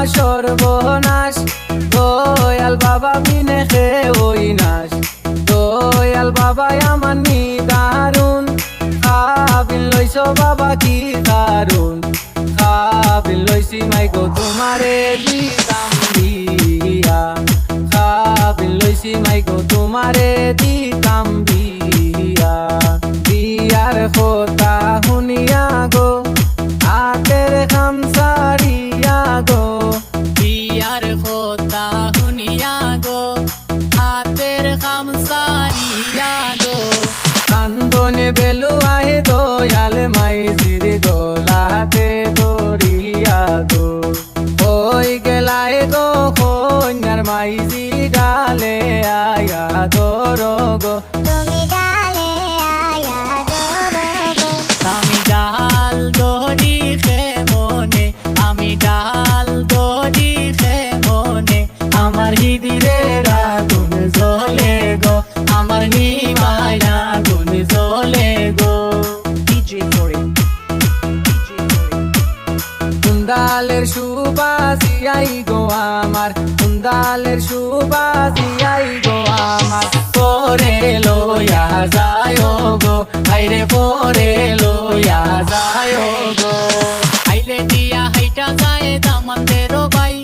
আমার সর্বনাশ। দয়াল বাবা বিনে খে ওই নাশ। দয়াল বাবা আমার নিদারুন খাবিল লইছ বাবা কি দারুণ খাবিল লইছি মাই গো তোমারে দিতাম। কান্দনে আহে দয়াল মাই জির গোলাতে দরিয়া গো ওই গেলায় গো কন্যার মাই জি ডালে আয়া দর কুন্দালের সুবাসি আই গো আমার। কুন্দালের সুবাসি আই গো আমার। পরে লইয়া যায় গো। আইরে পরে লইয়া যায় গো। আইলে দিয়া হাইটা যায় দামান্দের বাই।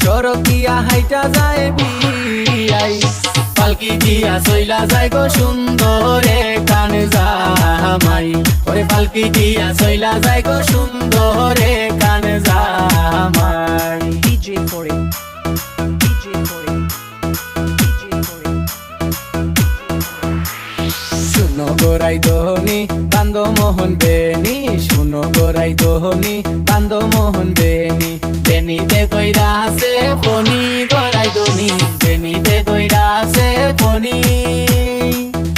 সরকিয়া হাইটা যায় বিয়াই। পালকি দিয়া সইলা যায় গো সুন্দরে কান জামাই। ওরে পালকি দিয়া সইলা যায় গো সুন্দরে কান গোরাই দোহনি বান্দ মোহন বেনি শুনো গোরাই দোহনি বান্দ মোহন বেনি বেনিতে কইরা আছে ফনি গড়াই দনি বেনিতে কইরা আছে ফনি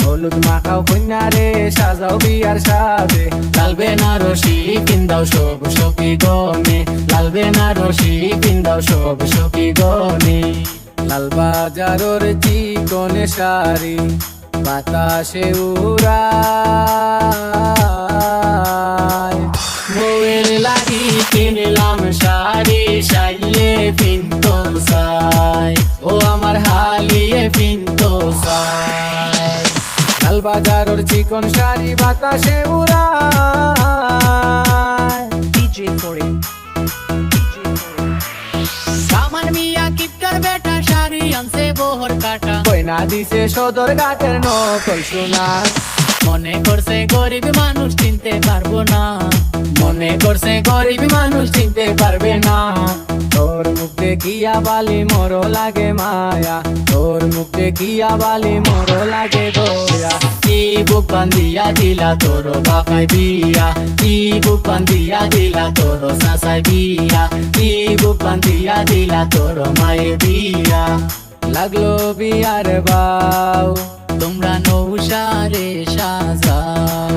হলুদ মাখাও কন্যারে সাজাও বিয়ার সাজে। লাল বেনারসি পিন্দাও সব সখী গনে লাল বেনারসি পিন্দাও সব সখী গনে লাল বাজারর চিকনে শাড়ি। বাতাসে উড়ায়। বউয়ের লাগি কিনলাম শাড়ি সাইলে পিন্ত সাই ও আমার হালিয়ে পিন্ত সাই লাল বাজারর চিকন শাড়ি বাতাসে উড়ায়। বহর কাটা। কইনা দিছে সদর ঘাটের নকল সোনা। মনে করছে গরিব মানুষ চিনতে পারব না। মনে করছে গরিব মানুষ চিনতে পারবে না। তোর মুখ দেখিয়া বালি মর লাগে মায়া। তোর মুখ দেখিয়া বালি মর লাগে দয়া। কি বুক বান্ধিয়া দিলা তোর বাপাই বিয়া। কি বুক বান্ধিয়া দিলা তোর সাসাই বিয়া। কি বুক বান্ধিয়া দিলা তোর মায়ের বিয়া। লাগল বিয়ার বাউ তোমরা নৌসারে সাজাও।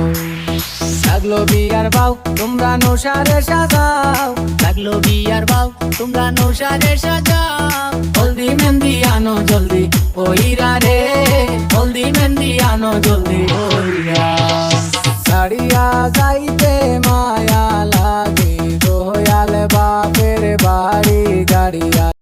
লাগল বিয়ার বাউ তোমরা নৌসারে সাজাও। লাগল বিয়ার বাউ তোমরা নৌসারে সাজাও। হলদি মেহেন্দি আনো, জলদি ওইরা রে। হলদি মেহেন্দি আনো, জলদি ওইরা সারিয়া যাই